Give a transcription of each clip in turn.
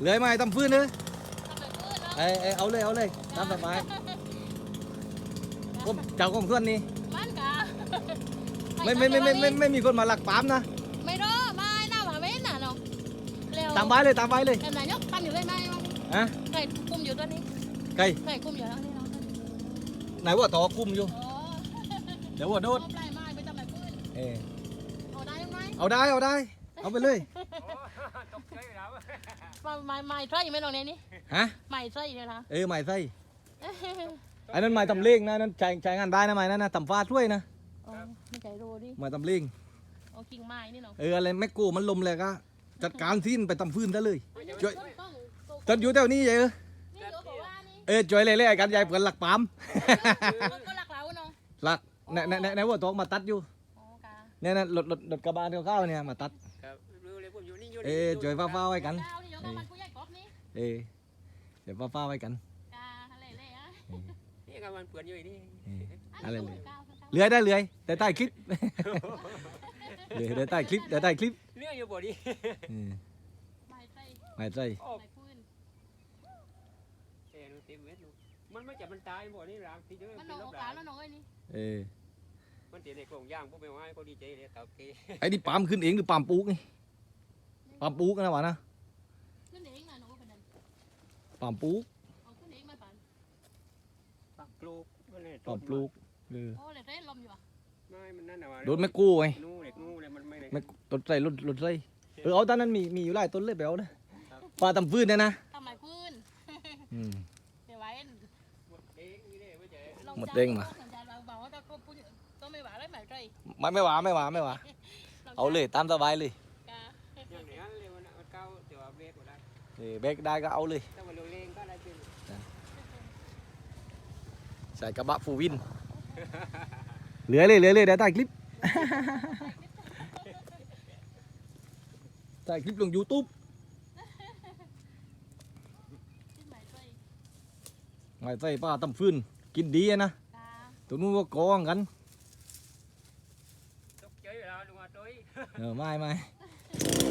เหลือยไหมทำฟื้นเนอะทำไมพื้นเนาะไอ้ไอ้เอาเลยเอาเลยตามสบายผมเจ้าของสวนนี่มันกะไม่ไม่ไม่ไม่ไม่ไม่มีคนมาหลักปาล์มนะไม่รอไม่น่าหวังเว้นน่ะเนาะเร็วตามไว้เลยตามไว้เลยแบบไหนยกตามอยู่เลยไหมวะฮะไก่คุมอยู่ตัวนี้ใครไก่คุมอยู่แล้วนี่เนาะไหนว่าต่อคุมอยู่โอ้เดี๋ยวว่าโดดเอาปลายไม้ไปทำไมพื้นเออเอาได้ไหมเอาได้เอาได้เอาไปเลยตกใจแล้ว ไม้ไม้ไส้ไหมน้องเนี่ยนี่ฮะไม้ไส้เลยนะเออหมายไส้ไอ้นั่นหมายตำเล่งนะนั่นใช้ใช้งานได้นะหมายนั่นนะตำฟ้าช่วยนะโอ้ไม่ใจรู้ดิหมายตำเล่งเอากิ่งไม้นี่เนาะเอออะไรแมกโกมันลมเลยก็จัดการสิ้นไปตำฟื้นซะเลยช่วยต้องต้องต้องจนอยู่แถวนี้เออนี่เดี๋ยวบอกว่านี่เออช่วยเลยเลยไอ้กันยายเปิดหลักปาล์มมันก็รักเราเนาะหลักในในในในวัวตอกมาตัดอยู่โอ้กะเนี่ยนะรถรถรถกระบะข้าวๆเนี่ยมาตัดครับรู้เลยผมอยู่นี่อยู่เออช่วยฟ้าๆไว้กัน ดาวนี่ยกกับมันผู้ใหญ่กบนี่เออเดี๋ยวฟ้าๆไว้กันกะอะไรเลยอะนี่กำมันเปื่อนอยู่นี่เอออันอะไรนี้เลยก้าวก้าวเลื้อยได้เลื้อยแต่ใต้คลิปเดี๋ยวเดี๋ยวใต้คลิปเดี๋ยวใต้คลิปเรื่องอยู่บ่ดีเออไม้ไส้หมายใจโอ้ไม้พื้นเอ็นเต็มเม็ดลูกมันไม่จับมันตายบ่นี่รางที่เด้อมันเป็นนองลโอบกาดาสแล้วน้องเอ้ยนี่เออมันเตียในกล่องย่างพวกแม่ว่าเขาดีใจเลยตาเกไอ้นี่ปาล์มขึ้นเองหรือปาล์มปลูกนี่ปาล์มปลูกนะวะนะ ขึ้นเองนะน้องเป็นนั่น ปาล์มปลูกเอาขึ้นเองไม่ปานปักปลูกมันเลยปาล์มปลูกเออโอ้เลยเต้นลมอยู่อะไม่มันนั่นน่ะว่าโดนแมกโก้ไงนู่เด็กนู่เลยมันไม่ได้ แมกต้นไทรรถรถไทรเออเอาตอนนั้นมีมีอยู่หลายต้นเลยไปเอานะปลาตำฟื้นเนี่ยนะทำไมพื้นอืม เดี๋ยวไว้หมดเองนี่เด้ไม่ใช่ลองหมดเด้งมา ลองจานเบาๆแต่ก็พูดก็ไม่หวานเลยหมายใจไม่ไม่หวาไม่หวาไม่หวาเอาเลยตามสบายเลยกะอย่างนี้เลยมันมันเก้าเดี๋ยวเบรกก็ได้ เออเบรกได้ก็เอาเลยถ้ามันเร็วๆก็ได้เป็นใส่กระบะฟูวิน เหลือเลยเหลือเลยเดี๋ยวถ่ายคลิปถ่ายคลิปลง YouTube ขึ้นหมายใจไม่ใส่ป้าตำฟื้นกินดีอะนะกะตัวนู้นก็กองกันตกใจแล้วลุงอาตุ้ยเออไม่ไม่ติ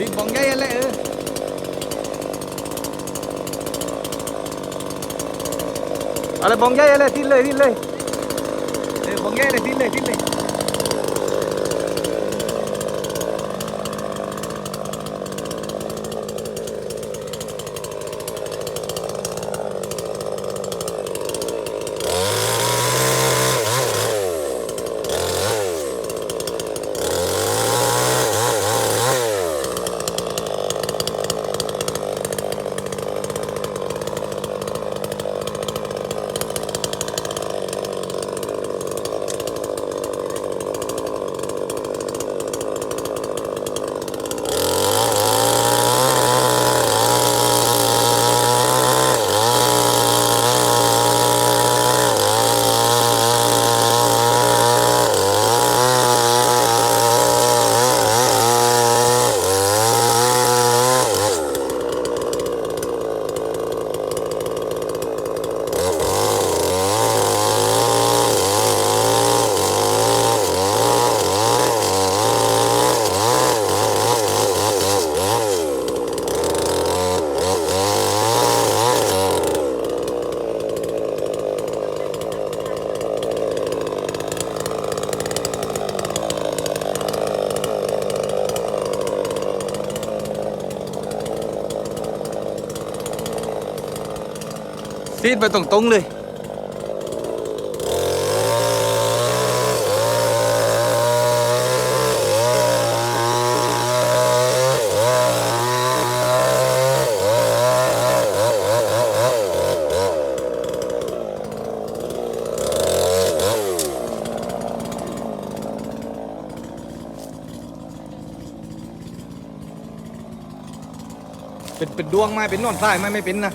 ดบองใหญ่อะไรเอออะไรบองใหญ่เลยทิ้งเลยทิ้งเลยเออบองใหญ่เลยทิ้งเลยทิ้งเลย ฟีดไปตรงๆเลยเป็นเป็นดวงไม่เป็นนอนใต้ไม่ไม่เป็นนะ